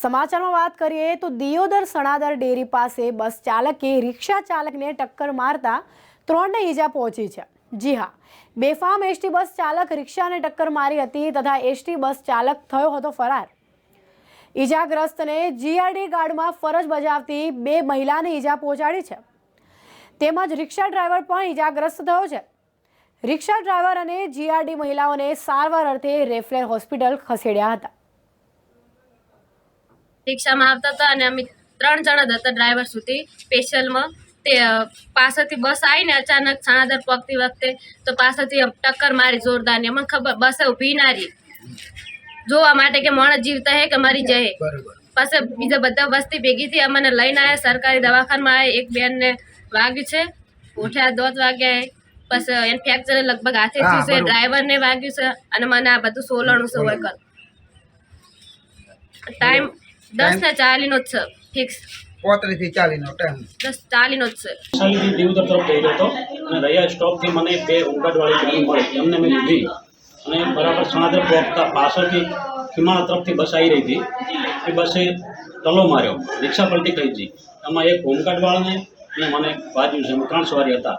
સમાચારમાં વાત કરીએ તો દિયોદર સણાદર ડેરી પાસે બસ ચાલકે, રિક્ષા ચાલકને ટક્કર મારતા ત્રણને ઈજા પહોંચી છે. જી હા, બેફામ એસટી બસ ચાલક રિક્ષાને ટક્કર મારી હતી તથા એસટી બસ ચાલક થયો હતો ફરાર. ઈજાગ્રસ્તને જીઆરડી ગાર્ડમાં ફરજ બજાવતી બે મહિલાને ઈજા પહોંચાડી છે. તેમજ રિક્ષા ડ્રાઈવર પણ ઈજાગ્રસ્ત થયો છે. રિક્ષા ડ્રાઈવર અને જીઆરડી મહિલાઓને સારવાર અર્થે રેફરલ હોસ્પિટલ ખસેડ્યા હતા. રિક્ષામાં આવતા હતા અને અમે ત્રણ જણા જ હતા ડ્રાઈવર સુધી સ્પેશિયલમાં તે પાછળથી બસ આવીને અચાનક સાણાદર પગતી વખતે તો પાછળથી ટક્કર મારી જોરદાર ને ખબર બસે ઊભી ના રહી. જોવા માટે કે માણસ જીવતા હે કે મરી જાય પાસે બીજા બધા વસ્તી ભેગી થઈ અમને લઈને આવ્યા સરકારી દવાખાનામાં આવ્યા એક બેનને વાગ્યું છે. ઉઠ્યા દોત વાગ્યા પછી એને ફ્રેક્ચર લગભગ હાથે થયું છે. ડ્રાઈવરને વાગ્યું છે અને મને આ બધું સોલણું છે વર્કર ટાઈમ દસ ને ચાલીનો જ છે ફિક્સ પોત્રીસથી ચાલી નો ટાઈમ દસ ચાલીનો જ છે. વૈશાલીથી દીવદર તરફ જઈ રહ્યો હતો અને રહ્યા સ્ટોપથી મને બે ઉંકાટવાળી ગાડી મળી. એમને મેં લીધી અને બરાબર સણાદર પહોંચતા પાછળથી ખીમાણા તરફથી બસ આવી રહી હતી. એ બસે ટલો માર્યો રિક્ષા પલટી થઈ હતી એમાં એક હોમગાર્ડવાળાને અને મને બાજુ છે ત્રણ સવારી હતા.